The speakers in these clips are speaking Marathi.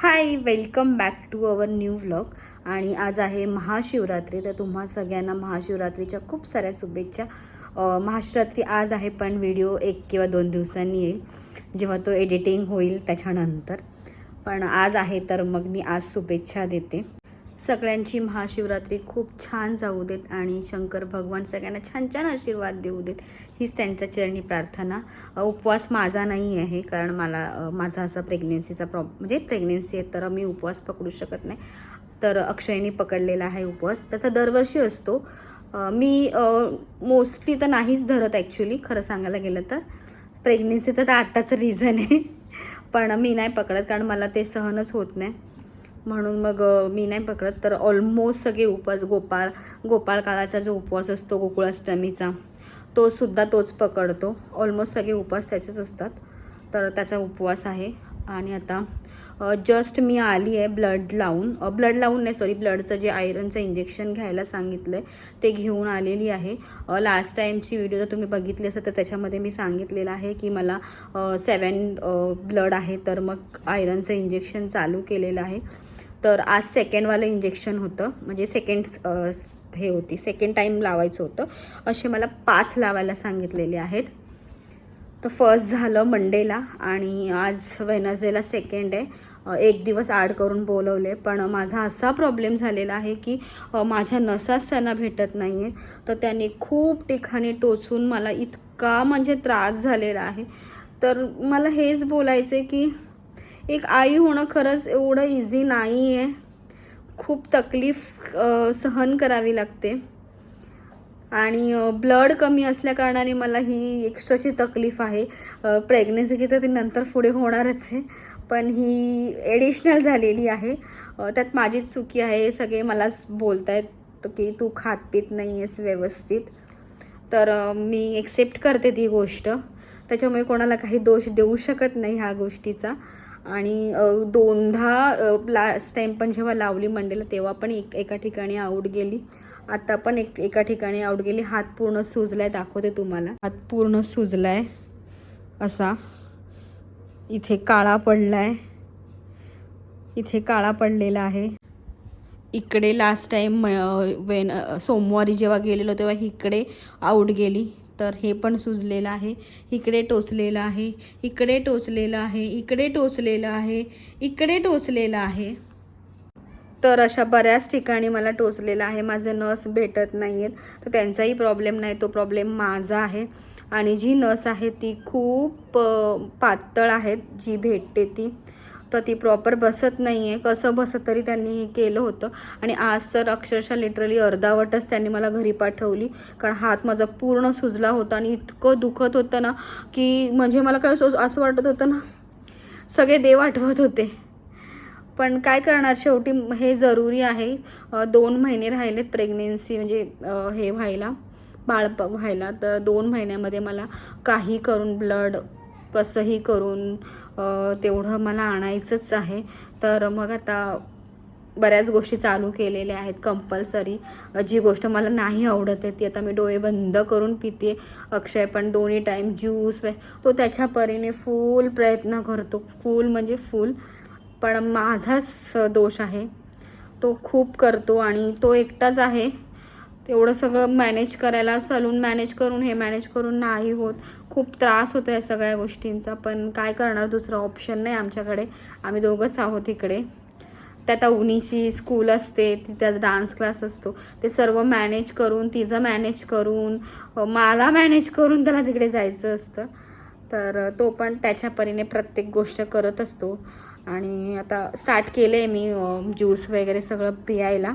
Hi welcome back to our new vlog आणि आज आहे महाशिवरात्री तर तुम्हा सगळ्यांना महाशिवरात्रीच्या खूप साऱ्या शुभेच्छा. महाशिवरात्री आज आहे पण व्हिडिओ एक किंवा दोन दिवसांनी येईल जेव्हा तो एडिटिंग होईल त्याच्यानंतर. पण आज आहे तर मग मी आज शुभेच्छा देते. सगळ्यांची महाशिवरात्री खूप छान जाऊ देत आणि शंकर भगवान सगळ्यांना छान छान आशीर्वाद देऊ देत. हीच त्यांच्या चरणी प्रार्थना. उपवास माझा नाही आहे कारण मला माझा असा प्रेग्नेन्सीचा प्रॉब म्हणजे प्रेग्नेन्सी आहे तर मी उपवास पकडू शकत नाही. तर अक्षयने पकडलेला आहे उपवास. त्याचा दरवर्षी असतो. मी मोस्टली तर नाहीच धरत ॲक्च्युली खरं सांगायला गेलं तर. प्रेग्नेन्सी तर आत्ताचं रिझन आहे. पण मी नाही पकडत कारण मला ते सहनच होत नाही. म्हणून मग मी नाही पकडत. तर ऑलमोस्ट सगळे उपवास गोपाळ गोपाळ काळाचा जो उपवास असतो गोकुळाष्टमीचा तो सुद्धा तोच पकडतो. ऑलमोस्ट सगळे उपवास त्याचेच असतात. तर त्याचा उपवास आहे. आणि आता जस्ट मी आली आहे ब्लड लावून. ब्लड लावून नाही सॉरी ब्लडचं जे आयरनचं इंजेक्शन घ्यायला सांगितलं आहे ते घेऊन आलेली आहे. लास्ट टाईमची व्हिडिओ जर तुम्ही बघितली असेल तर त्याच्यामध्ये मी सांगितलेलं आहे की मला सेवन ब्लड आहे. तर मग आयरनचं इंजेक्शन चालू केलेलं आहे. तर आज सेकंडवालं इंजेक्शन होतं. म्हणजे सेकंड हे होती. सेकंड टाईम लावायचं होतं. असे मला पाच लावायला सांगितलेले आहेत. तर फर्स्ट झालं मंडेला आणि आज वेनसडेला सेकंड आहे. एक दिवस आड करून बोलवले. पण माझा असा प्रॉब्लेम झालेला आहे की माझ्या नसाच त्यांना भेटत नाही आहे तर त्यांनी खूप ठिकाणी टोचून मला इतका म्हणजे त्रास झालेला आहे. तर मला हेच बोलायचं आहे की एक आई होणं खरंच एवढं इझी नाही आहे खूप तकलीफ सहन करावी लागते. आणि ब्लड कमी असल्याकारणाने मला ही एक्स्ट्राची तकलीफ आहे. प्रेग्नन्सीची तर ती नंतर पुढे होणारच आहे. पण ही एडिशनल झालेली आहे. त्यात माझीच चुकी आहे. हे सगळे मलाच बोलत आहेत की तू खात पित नाही आहेस व्यवस्थित. तर मी एक्सेप्ट करते ती गोष्ट. त्याच्यामुळे कोणाला काही दोष देऊ शकत नाही ह्या गोष्टीचा. आणि दोनदा लास्ट टाईम पण जेव्हा लावली मंडेला तेव्हा पण एक एका ठिकाणी आऊट गेली. आता पण एक एका ठिकाणी आऊट गेली. हात पूर्ण सुजलाय दाखवते तुम्हाला. हात पूर्ण सुजलाय असा. इथे काळा पडलाय. इथे काळा पडलेला आहे. इकडे लास्ट टाईम वेन सोमवारी जेव्हा गेलेलो तेव्हा इकडे आऊट गेली. तर हे पण सुजलेलं आहे. इकडे टोचलेलं आहे. इकडे टोचलेलं आहे. इकडे टोचलेलं आहे. इकडे टोचलेलं आहे. तर अशा बऱ्याच ठिकाणी मला टोचलेलं आहे. माझे नस भेटत नाही आहेत तर त्यांचाही प्रॉब्लेम नाही. तो प्रॉब्लेम माझा आहे. आणि जी नस आहे ती खूप पातळ आहेत. जी भेटते ती. तर ती प्रॉपर बसत नाही आहे कसं बसत तरी त्यांनी हे केलं होतं. आणि आज तर अक्षरशः लिटरली अर्धावटच त्यांनी मला घरी पाठवली. कारण हात माझा पूर्ण सुजला होता आणि इतकं दुखत होतं ना की म्हणजे मला काय असं असं वाटत होतं ना सगळे देव आठवत होते. पण काय करणार? शेवटी हे जरुरी आहे. दोन महिने राहिलेत प्रेग्नेन्सी म्हणजे हे व्हायला बाळ व्हायला. तर दोन महिन्यामध्ये मला काही करून ब्लड कसंही करून तेवढं मला आणायचंच आहे. तर मग आता बऱ्याच गोष्टी चालू केलेल्या आहेत कंपल्सरी जी गोष्ट मला नाही आवडत आहे ती आता मी डोळे बंद करून पिते. अक्षय पण दोन्ही टाईम ज्यूस तो त्याच्या परीने फुल प्रयत्न करतो. फुल म्हणजे फुल पण माझाच दोष आहे. तो खूप करतो आणि तो एकटाच आहे. तेवढं सगळं मॅनेज करायला सलून मॅनेज करून हे मॅनेज करून नाही होत. खूप त्रास होतो या सगळ्या गोष्टींचा पण काय करणार दुसरं ऑप्शन नाही आमच्याकडे. आम्ही दोघंच आहोत इकडे. त्यात अवनीची स्कूल असते त्याचा डान्स क्लास असतो. ते सर्व मॅनेज करून तिचं मॅनेज करून मला मॅनेज करून त्याला तिकडे जायचं असतं. तर तो पण त्याच्या परीने प्रत्येक गोष्ट करत असतो. आणि आता स्टार्ट केलं आहे मी ज्यूस वगैरे सगळं पियायला.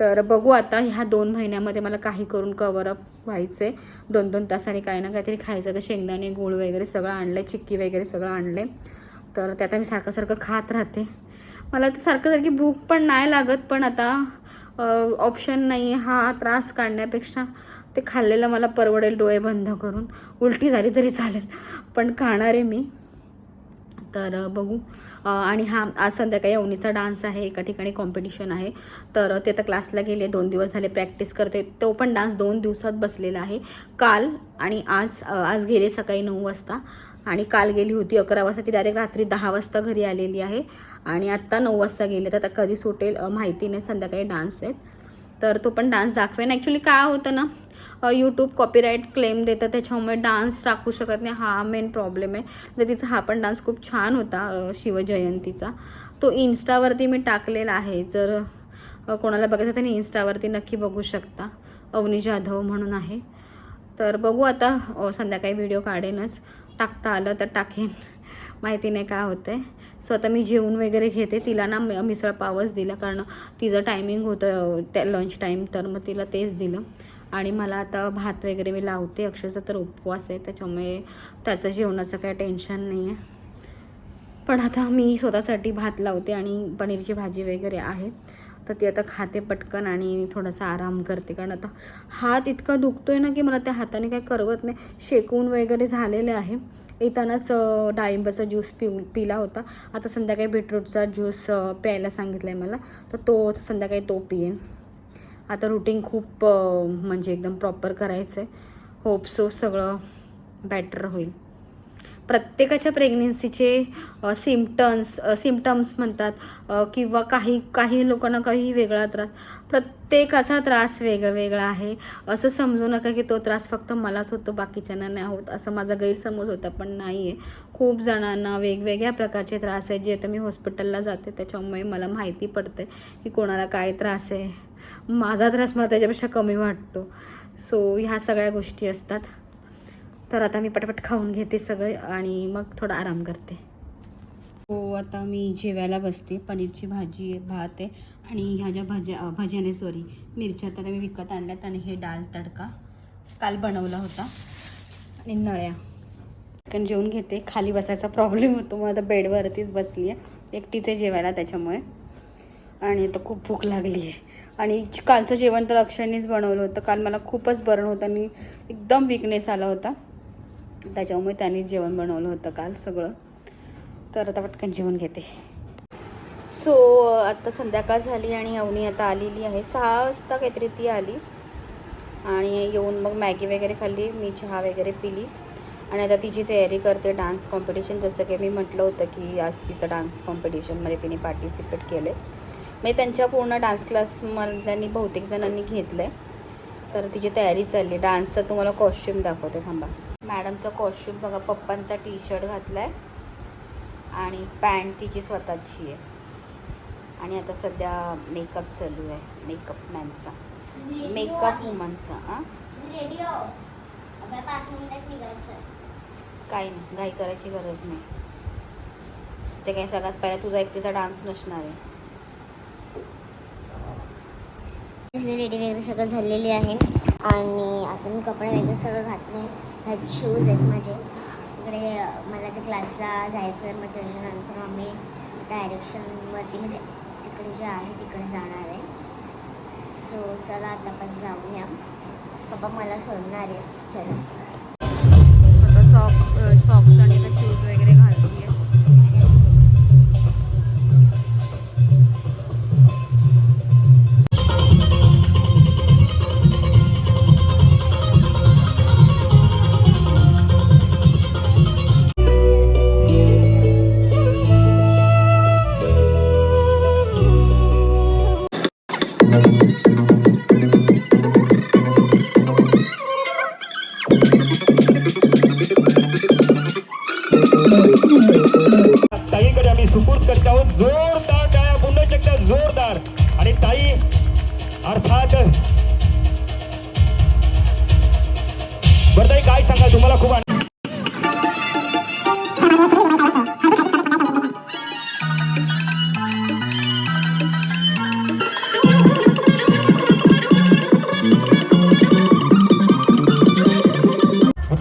तर बघू आता ह्या दोन महिन्यामध्ये मला काही करून कवरअप व्हायचं आहे दोन दोन तासाने काही ना काहीतरी खायचं. तर शेंगदाणे गूळ वगैरे सगळं आणलं आहे चिक्की वगैरे सगळं आणलं आहे तर त्यात मी सारखं सारखं खात राहते. मला तर सारखं सारखी भूक पण नाही लागत पण आता ऑप्शन नाही. हा त्रास काढण्यापेक्षा ते खाल्लेलं मला परवडेल डोळे बंद करून. उलटी झाली तरी चालेल पण खाणार आहे मी. तर बघू. आणि हा आज संध्याकाळी अवनीचा डान्स आहे एका ठिकाणी कॉम्पिटिशन आहे. तर ते आता क्लासला गेले दोन दिवस झाले प्रॅक्टिस करते. तो पण डान्स दोन दिवसात बसलेला आहे. काल आणि आज आज गेले सकाळी नऊ वाजता. आणि काल गेली होती अकरा वाजता. ती डायरेक्ट रात्री दहा वाजता घरी आलेली आहे. आणि आत्ता नऊ वाजता गेले तर आता कधी सुटेल माहिती नाही. संध्याकाळी डान्स आहेत. तर तो पण डान्स दाखवेन. ॲक्च्युली काय होतं ना यूट्यूब कॉपीराईट क्लेम देतं. त्याच्यामुळे डान्स टाकू शकत नाही. हा मेन प्रॉब्लेम आहे. तर तिचा हा पण डान्स खूप छान होता शिवजयंतीचा. तो इन्स्टावरती मी टाकलेला आहे. जर कोणाला बघायचं तर त्यांनी इन्स्टावरती नक्की बघू शकता. अवनी जाधव म्हणून आहे. तर बघू आता संध्याकाळी व्हिडिओ काढेनच. टाकता आलं तर टाकेन. माहिती नाही काय होतं आहे सो आता मी जेवण वगैरे घेते. तिला ना मिसळ पावच दिला. कारण तिचं टायमिंग होतं त्या लंच टाईम तर मग तिला तेच दिलं. आणि मला आता भात वगैरे मी लावते अक्षरशः तर उपवास आहे त्याच्यामुळे त्याचं जेवणाचं काही टेन्शन नाही आहे. पण आता मी स्वतःसाठी भात लावते आणि पनीरची भाजी वगैरे आहे तर ती आता खाते पटकन आणि थोडासा आराम करते. कारण आता हात इतका दुखतो आहे ना की मला त्या हाताने काही करवत नाही. शेकून वगैरे झालेले आहे. येतानाच डाळिंबाचा ज्यूस पिऊ पिला होता. आता संध्याकाळी बीटरूटचा ज्यूस प्यायला सांगितलं आहे मला. तर तो संध्याकाळी तो पियेन आता रुटीन खूप म्हणजे एकदम प्रॉपर करायचं आहे होप सो सगळं बॅटर होईल. प्रत्येकाच्या प्रेग्नेन्सीचे सिमटम्स सिमटम्स म्हणतात किंवा काही काही लोकांना काही वेगळा त्रास. प्रत्येकाचा त्रास वेगळा वेगळा आहे. असं समजू नका की तो त्रास फक्त मलाच होतो बाकीच्यांना नाही होत. असं माझा गैरसमज होता पण नाही आहे खूप जणांना वेगवेगळ्या प्रकारचे त्रास आहेत जे आता मी हॉस्पिटलला जाते त्याच्यामुळे मला माहिती पडते की कोणाला काय त्रास आहे. माझा त्रास मला त्याच्यापेक्षा कमी वाटतो. सो ह्या सगळ्या गोष्टी असतात. तर आता मी पटपट खाऊन घेते सगळं आणि मग थोडा आराम करते. हो आता मी जेवायला बसते. पनीरची भाजी आहे भात आहे आणि ह्या ज्या भाज्या अ, भाज्याने सॉरी मिरच्या तर मी विकत आणल्यात आणि हे डाळ तडका काल बनवला होता. आणि नळ्या. कारण जेवून घेते. खाली बसायचा प्रॉब्लेम होतो. मग आता बेडवरतीच बसली आहे एकटीच आहे जेवायला त्याच्यामुळे. आणि आता खूप भूक लागली आहे. आणि कालचं जेवण तर अक्षयनेच बनवलं होतं. काल मला खूपच बरं होतं आणि एकदम विकनेस आला होता. त्याच्यामुळे त्यांनी जेवण बनवलं होतं काल सगळं. तर आता पटकन जेवण घेते. सो आता संध्याकाळ झाली आणि अवनी आता आलेली आहे. सहा वाजता काहीतरी ती आली. आणि येऊन मग मॅगी वगैरे खाल्ली मी चहा वगैरे पिली. आणि आता तिची तयारी करते डान्स कॉम्पिटिशन जसं की मी म्हटलं होतं की आज तिचं डान्स कॉम्पिटिशनमध्ये तिने पार्टिसिपेट केलं आहे म्हणजे त्यांच्या पूर्ण डान्स क्लासमधल्यांनी बहुतेक जणांनी घेतलं आहे तर तिची तयारी चालली. डान्सचं तुम्हाला कॉस्ट्युम दाखवते. थांबा. मॅडमचा कॉस्ट्युम बघा पप्पांचा टी शर्ट घातला आहे आणि पॅन्ट तिची स्वतःची आहे. आणि आता सध्या मेकअप चालू आहे. मेकअप मॅनचा मेकअप वुमनचा हां? काही नाही. घाई करायची गरज नाही. ते काही सगळ्यात पहिला तुझा एकटीचा डान्स नसणार आहे. रेडी वगैरे सगळं झालेली आहे. आणि आता मी कपडे वगैरे सगळं घातले ह्यात शूज आहेत माझे. तिकडे मला ते क्लासला जायचं आहे. मग त्याच्यानंतर आम्ही डायरेक्शनवरती म्हणजे तिकडे जे आहे तिकडे जाणार आहे. सो चला आता आपण जाऊया. पप्पा मला सोडणार आहे चला. शॉप शॉप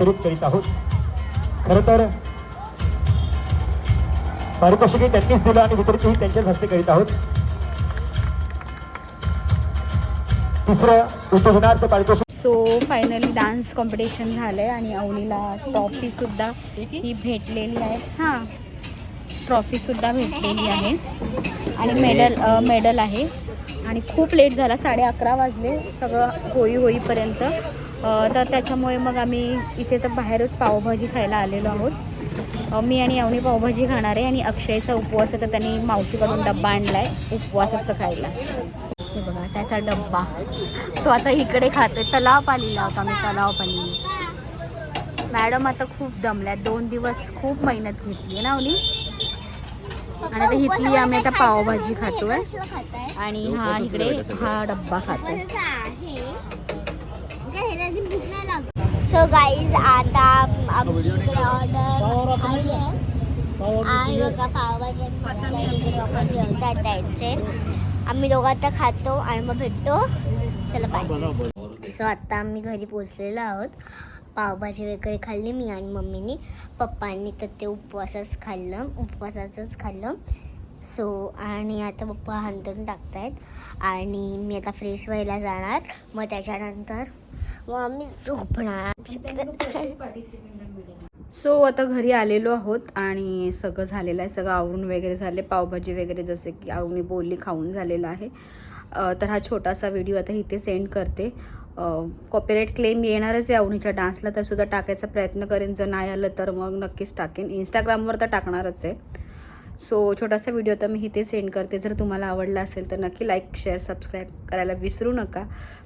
वितरित करीत आहोत. खरं तर पारितोषिकही त्यांनीच दिलं आणि वितरितही त्यांच्याच हस्ते करीत आहोत. तिसरं उत्तेजनार्थ पारितोषिक सो फायनली डान्स कॉम्पिटिशन झालं आहे आणि अवनीला ट्रॉफीसुद्धा ही भेटलेली आहे. हां ट्रॉफीसुद्धा भेटलेली आहे. आणि मेडल मेडल आहे. आणि खूप लेट झाला साडे अकरा वाजले सगळं होई होईपर्यंत. तर त्याच्यामुळे मग आम्ही इथे तर बाहेरच पावभाजी खायला आलेलो आहोत. मी आणि अवनी पावभाजी खाणार आहे आणि अक्षयचा उपवास आहे तर त्यांनी मावशीकडून डब्बा आणला आहे उपवासाचं खायला. हे बघा त्याचा डब्बा. तो आता इकडे खातोय. तलाव पालीला होता मी तलाव पाली मॅडम आता खूप दमल्या. दोन दिवस खूप मेहनत घेतली ना अवनी? आणि आता इथली आम्ही आता पावभाजी खातोय. आणि हा इकडे हा डब्बा खातोय. सो गाईज आता आमची इकडे ऑर्डर आली आहे. आणि बघा पावभाजी जेवतात त्यांचे. आम्ही दोघं आता खातो आणि मग भेटतो. चला बाय सो आता आम्ही घरी पोचलेलो आहोत. पावभाजी वगैरे खाल्ली मी आणि मम्मीनी. पप्पांनी तर ते उपवासच खाल्लं. उपवासाचंच खाल्लं. सो आणि आता पप्पा हंतरून टाकतायत. आणि मी आता फ्रेश व्हायला जाणार. मग त्याच्यानंतर मग आम्ही झोपणार. सो आता घरी आलेलो आहोत आणि सगळं झालेलं आहे. सगळं आवरून वगैरे झाले. पावभाजी वगैरे जसे की आवनी बोलली खाऊन झालेलं आहे. तर हा छोटासा व्हिडिओ आता इथे सेंड करते. कॉपीराईट क्लेम येणारच आहे आवणीच्या डान्सला तर सुद्धा टाकायचा प्रयत्न करेन. जर नाही आलं तर मग नक्कीच टाकेन. इंस्टाग्रामवर तर टाकणारच आहे. सो छोटासा व्हिडिओ तर मी इथे सेंड करते. जर तुम्हाला आवडला असेल तर नक्की लाईक शेअर सबस्क्राईब करायला विसरू नका.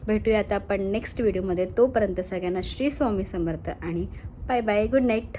भेटूया आता आपण नेक्स्ट व्हिडिओमध्ये तोपर्यंत सगळ्यांना श्री स्वामी समर्थ आणि बाय बाय गुड नाईट